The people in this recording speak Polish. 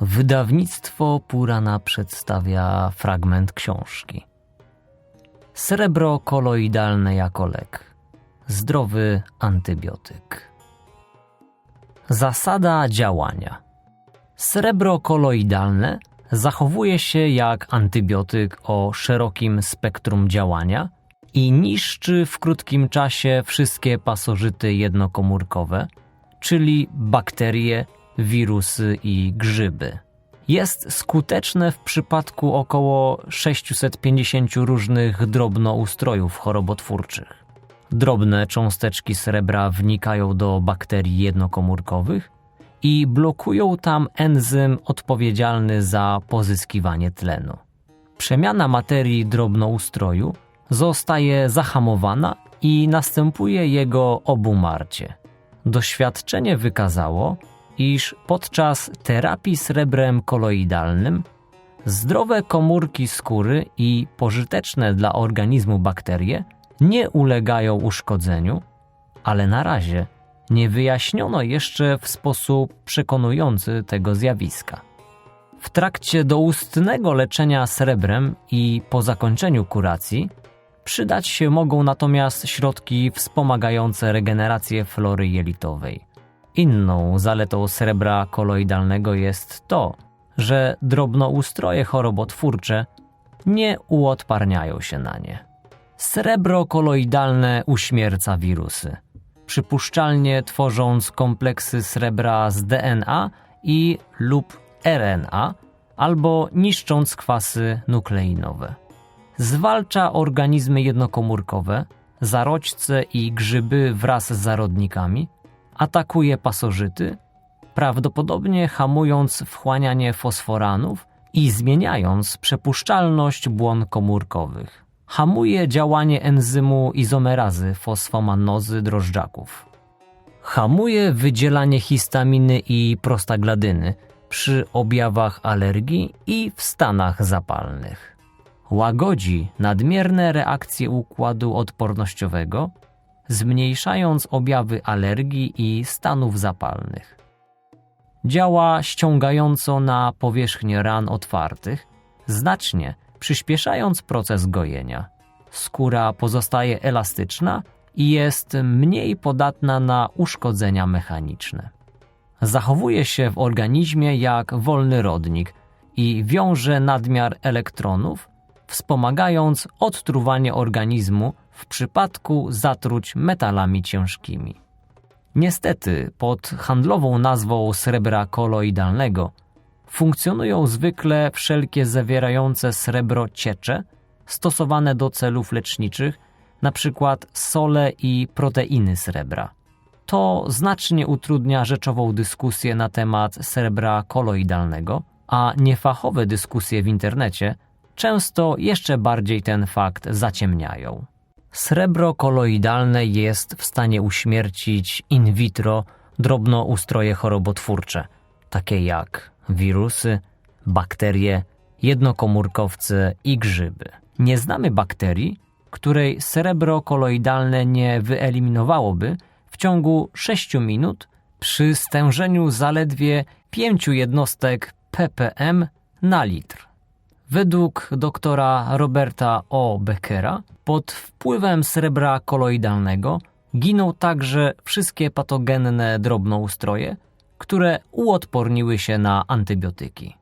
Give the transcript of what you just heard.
Wydawnictwo Purana przedstawia fragment książki. Srebro koloidalne jako lek. Zdrowy antybiotyk. Zasada działania. Srebro koloidalne zachowuje się jak antybiotyk o szerokim spektrum działania i niszczy w krótkim czasie wszystkie pasożyty jednokomórkowe, czyli bakterie, wirusy i grzyby. Jest skuteczne w przypadku około 650 różnych drobnoustrojów chorobotwórczych. Drobne cząsteczki srebra wnikają do bakterii jednokomórkowych i blokują tam enzym odpowiedzialny za pozyskiwanie tlenu. Przemiana materii drobnoustroju zostaje zahamowana i następuje jego obumarcie. Doświadczenie wykazało, iż podczas terapii srebrem koloidalnym zdrowe komórki skóry i pożyteczne dla organizmu bakterie nie ulegają uszkodzeniu, ale na razie nie wyjaśniono jeszcze w sposób przekonujący tego zjawiska. W trakcie doustnego leczenia srebrem i po zakończeniu kuracji przydać się mogą natomiast środki wspomagające regenerację flory jelitowej. Inną zaletą srebra koloidalnego jest to, że drobnoustroje chorobotwórcze nie uodparniają się na nie. Srebro koloidalne uśmierca wirusy, przypuszczalnie tworząc kompleksy srebra z DNA i lub RNA albo niszcząc kwasy nukleinowe. Zwalcza organizmy jednokomórkowe, zarodźce i grzyby wraz z zarodnikami, atakuje pasożyty, prawdopodobnie hamując wchłanianie fosforanów i zmieniając przepuszczalność błon komórkowych. Hamuje działanie enzymu izomerazy fosfomannozy drożdżaków. Hamuje wydzielanie histaminy i prostagladyny przy objawach alergii i w stanach zapalnych. Łagodzi nadmierne reakcje układu odpornościowego, zmniejszając objawy alergii i stanów zapalnych. Działa ściągająco na powierzchnię ran otwartych, znacznie przyspieszając proces gojenia. Skóra pozostaje elastyczna i jest mniej podatna na uszkodzenia mechaniczne. Zachowuje się w organizmie jak wolny rodnik i wiąże nadmiar elektronów, wspomagając odtruwanie organizmu w przypadku zatruć metalami ciężkimi. Niestety, pod handlową nazwą srebra koloidalnego funkcjonują zwykle wszelkie zawierające srebro ciecze stosowane do celów leczniczych, np. sole i proteiny srebra. To znacznie utrudnia rzeczową dyskusję na temat srebra koloidalnego, a niefachowe dyskusje w internecie często jeszcze bardziej ten fakt zaciemniają. Srebro koloidalne jest w stanie uśmiercić in vitro drobnoustroje chorobotwórcze, takie jak wirusy, bakterie, jednokomórkowce i grzyby. Nie znamy bakterii, której srebro koloidalne nie wyeliminowałoby w ciągu 6 minut przy stężeniu zaledwie 5 jednostek ppm na litr. Według doktora Roberta O. Beckera pod wpływem srebra koloidalnego giną także wszystkie patogenne drobnoustroje, które uodporniły się na antybiotyki.